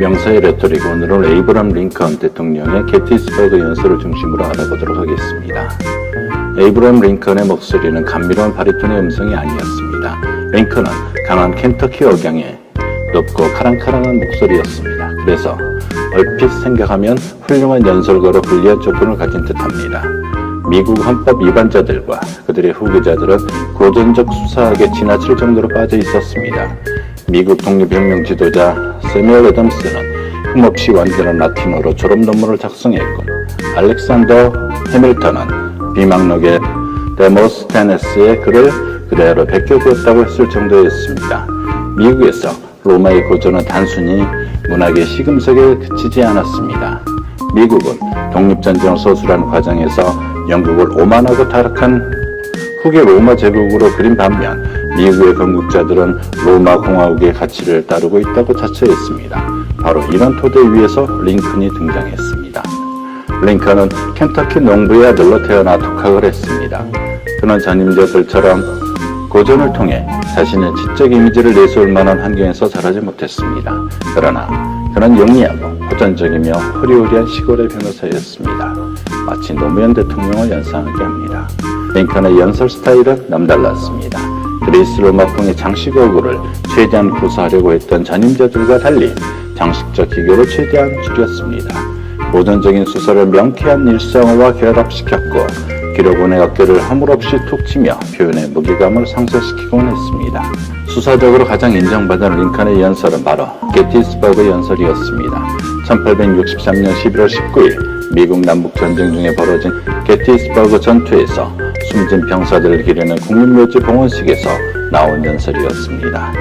명사의 레토릭 오늘은 에이브람 링컨 대통령의 게티스버그 연설을 중심으로 알아보도록 하겠습니다. 에이브람 링컨의 목소리는 감미로운 바리톤의 음성이 아니었습니다. 링컨은 강한 켄터키 억양의 높고 카랑카랑한 목소리였습니다. 그래서 얼핏 생각하면 훌륭한 연설가로 불리한 조건을 가진 듯합니다. 미국 헌법 위반자들과 그들의 후계자들은 고전적 수사학에 지나칠 정도로 빠져 있었습니다. 미국 독립혁명 지도자 세미얼 애덤스는 흠없이 완전한 라틴어로 졸업 논문을 작성했고 알렉산더 해밀턴은 비망록의 데모스테네스의 글을 그대로 베껴주었다고 했을 정도였습니다. 미국에서 로마의 고전은 단순히 문학의 시금석에 그치지 않았습니다. 미국은 독립전쟁을 소술하는 과정에서 영국을 오만하고 타락한 후계 로마 제국으로 그린 반면 미국의 건국자들은 로마 공화국의 가치를 따르고 있다고 자처했습니다. 바로 이런 토대 위에서 링컨이 등장했습니다. 링컨은 켄터키 농부의 아들로 태어나 독학을 했습니다. 그는 전임자들처럼 고전을 통해 자신의 지적 이미지를 내세울 만한 환경에서 자라지 못했습니다. 그러나 그는 영리하고 호전적이며 호리호리한 시골의 변호사였습니다. 마치 노무현 대통령을 연상하게 합니다. 링컨의 연설 스타일은 남달랐습니다. 그리스 로마풍의 장식 어구를 최대한 구사하려고 했던 전임자들과 달리 장식적 기교를 최대한 줄였습니다. 고전적인 수사를 명쾌한 일상어와 결합시켰고 기록원의 어깨를 허물없이 툭 치며 표현의 무게감을 상쇄시키곤 했습니다. 수사적으로 가장 인정받은 링컨의 연설은 바로 게티스버그 연설이었습니다. 1863년 11월 19일 미국 남북전쟁 중에 벌어진 게티스버그 전투에서 숨진 병사들을 기리는 국민묘지 봉헌식에서 나온 연설이었습니다.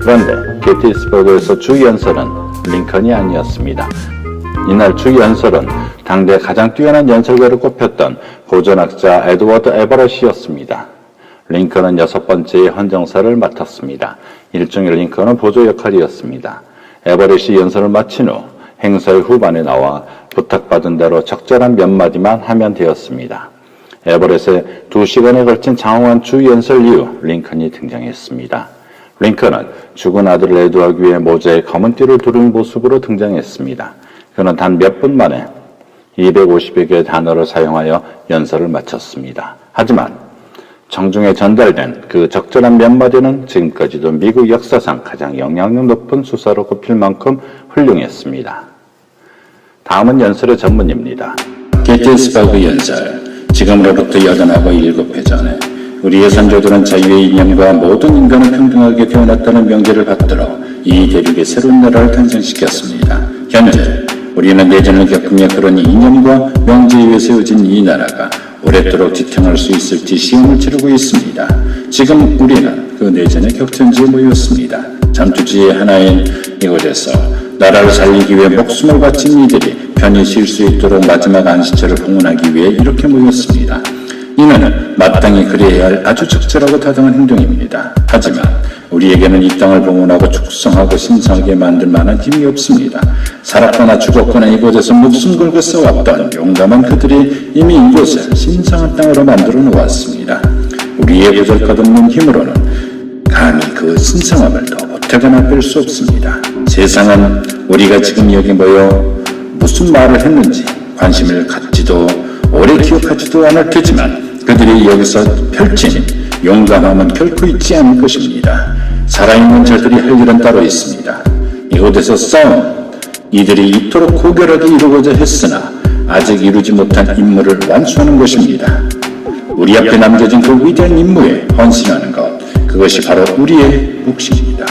그런데 게티스버그에서 주 연설은 링컨이 아니었습니다. 이날 주 연설은 당대 가장 뛰어난 연설가로 꼽혔던 고전학자 에드워드 에버럿이었습니다. 링컨은 여섯 번째의 헌정사를 맡았습니다. 일종의 링컨은 보조 역할이었습니다. 에버렛이 연설을 마친 후 행사의 후반에 나와 부탁받은 대로 적절한 몇 마디만 하면 되었습니다. 에버렛의 두 시간에 걸친 장황한 주 연설 이후 링컨이 등장했습니다. 링컨은 죽은 아들을 애도하기 위해 모자에 검은 띠를 두른 모습으로 등장했습니다. 그는 단 몇 분 만에 250여 개의 단어를 사용하여 연설을 마쳤습니다. 하지만 정중에 전달된 그 적절한 몇 마디는 지금까지도 미국 역사상 가장 영향력 높은 수사로 꼽힐 만큼 훌륭했습니다. 다음은 연설의 전문입니다. 게티스버그 연설 지금으로부터 여든하고 일곱 해 전에 우리의 선조들은 자유의 이념과 모든 인간을 평등하게 태어났다는 명제를 받들어 이 대륙의 새로운 나라를 탄생시켰습니다. 현재 우리는 내전을 겪으며 그런 이념과 명제에 의해 세워진 이 나라가 오랫도록 지탱할 수 있을지 시험을 치르고 있습니다. 지금 우리는 그 내전의 격전지에 모였습니다. 전투지의 하나인 이곳에서 나라를 살리기 위해 목숨을 바친 이들이 편히 쉴 수 있도록 마지막 안식처를 봉헌하기 위해 이렇게 모였습니다. 이는 마땅히 그래야 할 아주 적절하고 타당한 행동입니다. 하지만 우리에게는 이 땅을 봉헌하고 축성하고 신성하게 만들 만한 힘이 없습니다. 살았거나 죽었거나 이곳에서 목숨 걸고 싸웠던 용감한 그들이 이미 이곳을 신성한 땅으로 만들어 놓았습니다. 우리의 부족하없는 힘으로는 감히 그 신성함을 더 보태거나 뺄 수 없습니다. 세상은 우리가 지금 여기 모여 무슨 말을 했는지 관심을 갖지도 오래 기억하지도 않을 테지만 그들이 여기서 펼친 용감함은 결코 잊지 않을 것입니다. 살아있는 자들이 할 일은 따로 있습니다. 이곳에서 싸운 이들이 이토록 고결하게 이루고자 했으나 아직 이루지 못한 임무를 완수하는 것입니다. 우리 앞에 남겨진 그 위대한 임무에 헌신하는 것, 그것이 바로 우리의 몫입니다.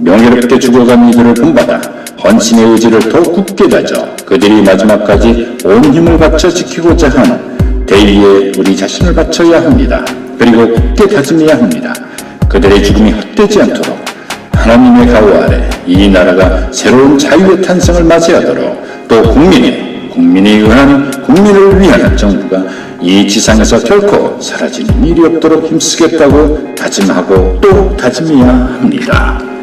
명예롭게 죽어간 이들을 본받아 헌신의 의지를 더욱 굳게 다져 그들이 마지막까지 온 힘을 바쳐 지키고자 하는 대의에 우리 자신을 바쳐야 합니다. 그리고 굳게 다짐해야 합니다. 그들의 죽음이 헛되지 않도록 하나님의 가호 아래 이 나라가 새로운 자유의 탄생을 맞이하도록 또 국민이 국민에 의한 국민을 위한 정부가 이 지상에서 결코 사라지는 일이 없도록 힘쓰겠다고 다짐하고 또 다짐해야 합니다.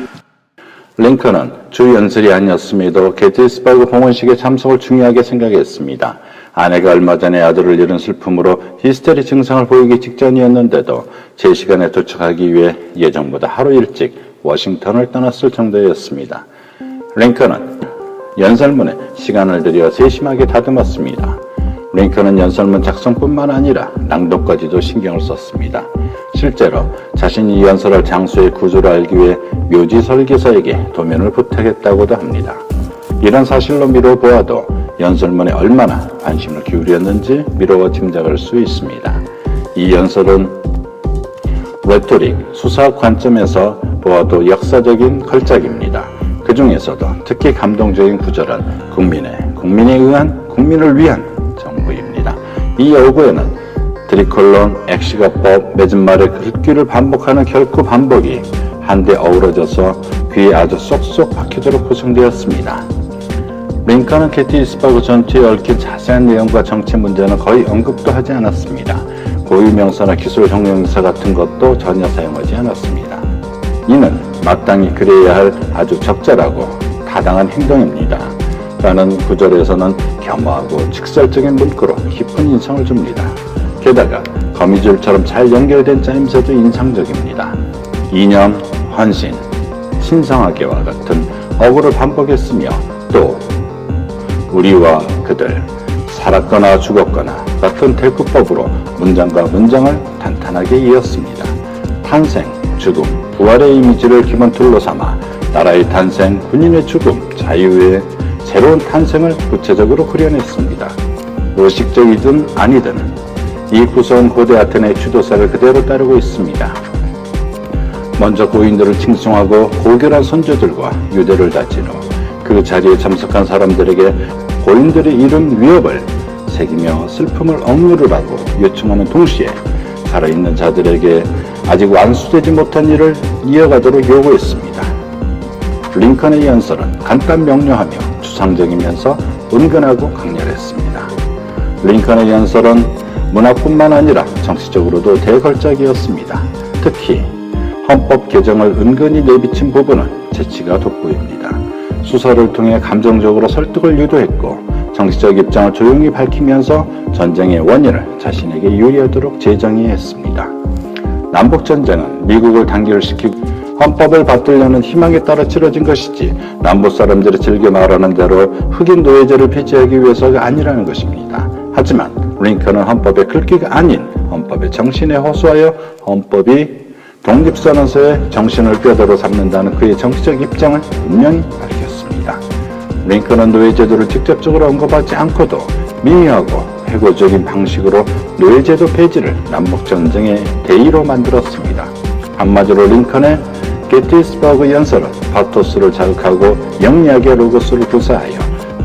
링컨은 주 연설이 아니었음에도 게티스버그 봉헌식에 참석을 중요하게 생각했습니다. 아내가 얼마 전에 아들을 잃은 슬픔으로 히스테리 증상을 보이기 직전이었는데도 제 시간에 도착하기 위해 예정보다 하루 일찍 워싱턴을 떠났을 정도였습니다. 링컨은 연설문에 시간을 들여 세심하게 다듬었습니다. 링컨은 연설문 작성뿐만 아니라 낭독까지도 신경을 썼습니다. 실제로 자신이 연설할 장소의 구조를 알기 위해 묘지 설계사에게 도면을 부탁했다고도 합니다. 이런 사실로 미뤄 보아도 연설문에 얼마나 관심을 기울였는지 미뤄 짐작할 수 있습니다. 이 연설은 레토릭, 수사학 관점에서 보아도 역사적인 걸작입니다. 그 중에서도 특히 감동적인 구절은 국민의, 국민에 의한, 국민을 위한 정부입니다. 이 어구에는 트리콜론, 액시가법, 맺은 말의 글귀를 반복하는 결코 반복이 한데 어우러져서 귀에 아주 쏙쏙 박히도록 구성되었습니다. 링컨은 게티스버그 전투에 얽힌 자세한 내용과 정치 문제는 거의 언급도 하지 않았습니다. 고유명사나 기술 형용사 같은 것도 전혀 사용하지 않았습니다. 이는 마땅히 그래야 할 아주 적절하고 타당한 행동입니다. 라는 구절에서는 겸허하고 직설적인 문구로 깊은 인상을 줍니다. 게다가 거미줄처럼 잘 연결된 짜임새도 인상적입니다. 이념, 헌신, 신성하게와 같은 어구를 반복했으며 또 우리와 그들, 살았거나 죽었거나 같은 대구법으로 문장과 문장을 탄탄하게 이었습니다. 탄생, 죽음, 부활의 이미지를 기본 틀로 삼아 나라의 탄생, 군인의 죽음, 자유의 새로운 탄생을 구체적으로 그려냈습니다. 의식적이든 아니든 이 구성 고대 아테네의 주도사를 그대로 따르고 있습니다. 먼저 고인들을 칭송하고 고결한 선조들과 유대를 다지러 그 자리에 참석한 사람들에게 고인들이 이룬 위협을 새기며 슬픔을 억누르라고 요청하는 동시에 살아있는 자들에게 아직 완수되지 못한 일을 이어가도록 요구했습니다. 링컨의 연설은 간단 명료하며 추상적이면서 은근하고 강렬했습니다. 링컨의 연설은 문화뿐만 아니라 정치적으로도 대걸작이었습니다. 특히 헌법 개정을 은근히 내비친 부분은 재치가 돋보입니다. 수사를 통해 감정적으로 설득을 유도했고 정치적 입장을 조용히 밝히면서 전쟁의 원인을 자신에게 유리하도록 재정의했습니다. 남북 전쟁은 미국을 단결시키고 헌법을 받들려는 희망에 따라 치러진 것이지 남북 사람들이 즐겨 말하는 대로 흑인 노예제를 폐지하기 위해서가 아니라는 것입니다. 하지만 링컨은 헌법의 글귀가 아닌 헌법의 정신에 호소하여 헌법이 독립선언서의 정신을 뼈대로 삼는다는 그의 정치적 입장을 분명히 밝혔습니다. 링컨은 노예제도를 직접적으로 언급하지 않고도 미미하고 회고적인 방식으로 노예제도 폐지를 남북전쟁의 대의로 만들었습니다. 한마디로 링컨의 게티스버그 연설은 파토스를 자극하고 영리하게 로고스를 구사하여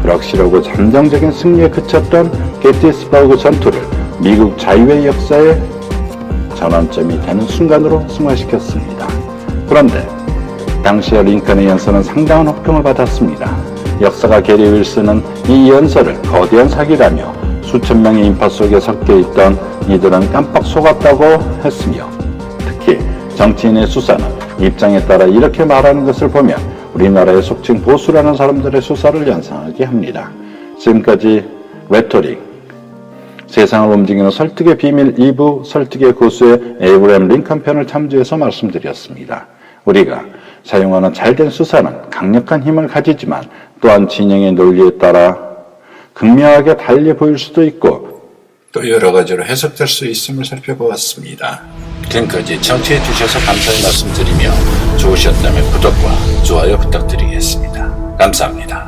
불확실하고 잠정적인 승리에 그쳤던 게티스버그 전투를 미국 자유의 역사에 전환점이 되는 순간으로 승화시켰습니다. 그런데 당시의 링컨의 연설은 상당한 혹평을 받았습니다. 역사가 게리 윌슨은 이 연설을 거대한 사기라며 수천 명의 인파 속에 섞여 있던 이들은 깜빡 속았다고 했으며 특히 정치인의 수사는 입장에 따라 이렇게 말하는 것을 보면 우리나라의 속칭 보수라는 사람들의 수사를 연상하게 합니다. 지금까지 레토릭, 세상을 움직이는 설득의 비밀 2부 설득의 고수의 에이브램 링컨 편을 참조해서 말씀드렸습니다. 우리가 사용하는 잘된 수사는 강력한 힘을 가지지만 또한 진영의 논리에 따라 극명하게 달리 보일 수도 있고 또 여러 가지로 해석될 수 있음을 살펴보았습니다. 지금까지 청취해 주셔서 감사의 말씀드리며 좋으셨다면 구독과 좋아요 부탁드리겠습니다. 감사합니다.